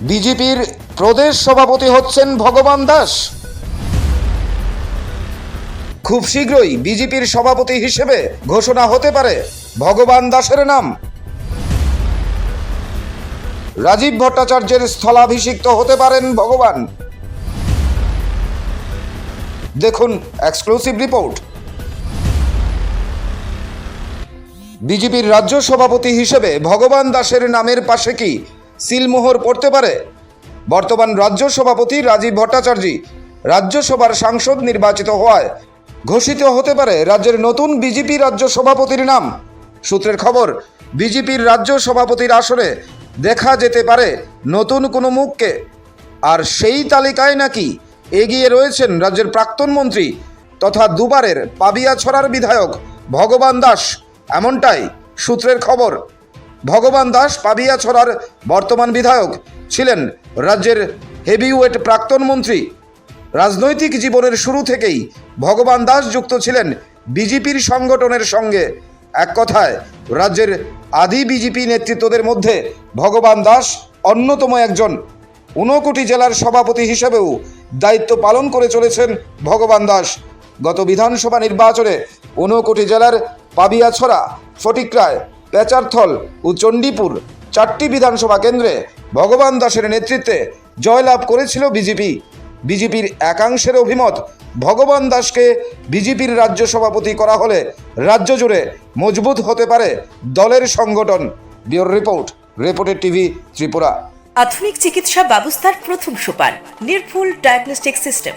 বিজেপির প্রদেশ সভাপতি হচ্ছেন ভগবান দাস। খুব শীঘ্রই বিজেপির সভাপতি হিসেবে ঘোষণা হতে পারে ভগবান দাসের নাম। রাজীব ভট্টাচার্যের স্থলাভিষিক্ত হতে পারেন ভগবান। দেখুন এক্সক্লুসিভ রিপোর্ট। বিজেপির রাজ্য সভাপতি হিসেবে ভগবান দাসের নামের পাশে কি সিলমোহর পড়তে পারে? বর্তমান রাজ্য সভাপতি রাজীব ভট্টাচার্য রাজ্যসভার সাংসদ নির্বাচিত হওয়ায় ঘোষিত হতে পারে রাজ্যের নতুন বিজেপি রাজ্য সভাপতির নাম। সূত্রের খবর, বিজেপির রাজ্য সভাপতির আসরে দেখা যেতে পারে নতুন কোনো মুখকে। আর সেই তালিকায় নাকি এগিয়ে রয়েছেন রাজ্যের প্রাক্তন মন্ত্রী তথা দুবারের পাবিয়াছড়ার বিধায়ক ভগবান দাস। এমনটাই সূত্রের খবর। ভগবান দাস পাবিয়াছড়ার বর্তমান বিধায়ক ছিলেন রাজ্যের হেভিওয়েট প্রাক্তন মন্ত্রী। রাজনৈতিক জীবনের শুরু থেকেই ভগবান দাস যুক্ত ছিলেন বিজেপির সংগঠনের সঙ্গে। এক কথায়, রাজ্যের আদি বিজেপি নেতৃত্বদের মধ্যে ভগবান দাস অন্যতম একজন। ঊনকোটি জেলার সভাপতি হিসেবেও দায়িত্ব পালন করে চলেছেন ভগবান দাস। গত বিধানসভা নির্বাচনে ঊনকোটি জেলার পাবিয়াছড়া ফটিকরায় পেচারথল ও চণ্ডীপুর চারটি বিধানসভা কেন্দ্রে ভগবান দাসের নেতৃত্বে জয়লাভ করেছিল বিজেপি। বিজেপির একাংশের অভিমত, ভগবান দাসকে বিজেপির রাজ্য সভাপতি করা হলে রাজ্য জুড়ে মজবুত হতে পারে দলের সংগঠন। বিওর রিপোর্ট, রিপোর্টের টিভি ত্রিপুরা। আধুনিক চিকিৎসা ব্যবস্থার প্রথম সোপান, নির্ভুল diagnostic system.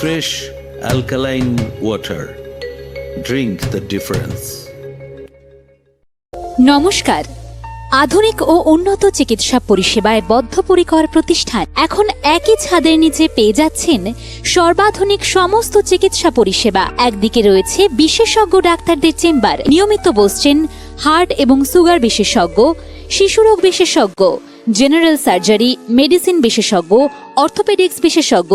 Fresh alkaline water drink the difference নমস্কার। আধুনিক ও উন্নত চিকিৎসা পরিষেবায় বদ্ধপরিকর প্রতিষ্ঠান এখন একই ছাদের নিচে পেয়ে যাচ্ছেন সর্বাধুনিক সমস্ত চিকিৎসা পরিষেবা। একদিকে রয়েছে বিশেষজ্ঞ ডাক্তারদের চেম্বার। নিয়মিত বসছেন হার্ট এবং সুগার বিশেষজ্ঞ শিশুরোগ বিশেষজ্ঞ, জেনারেল সার্জারি, মেডিসিন বিশেষজ্ঞ, অর্থোপেডিক্স বিশেষজ্ঞ।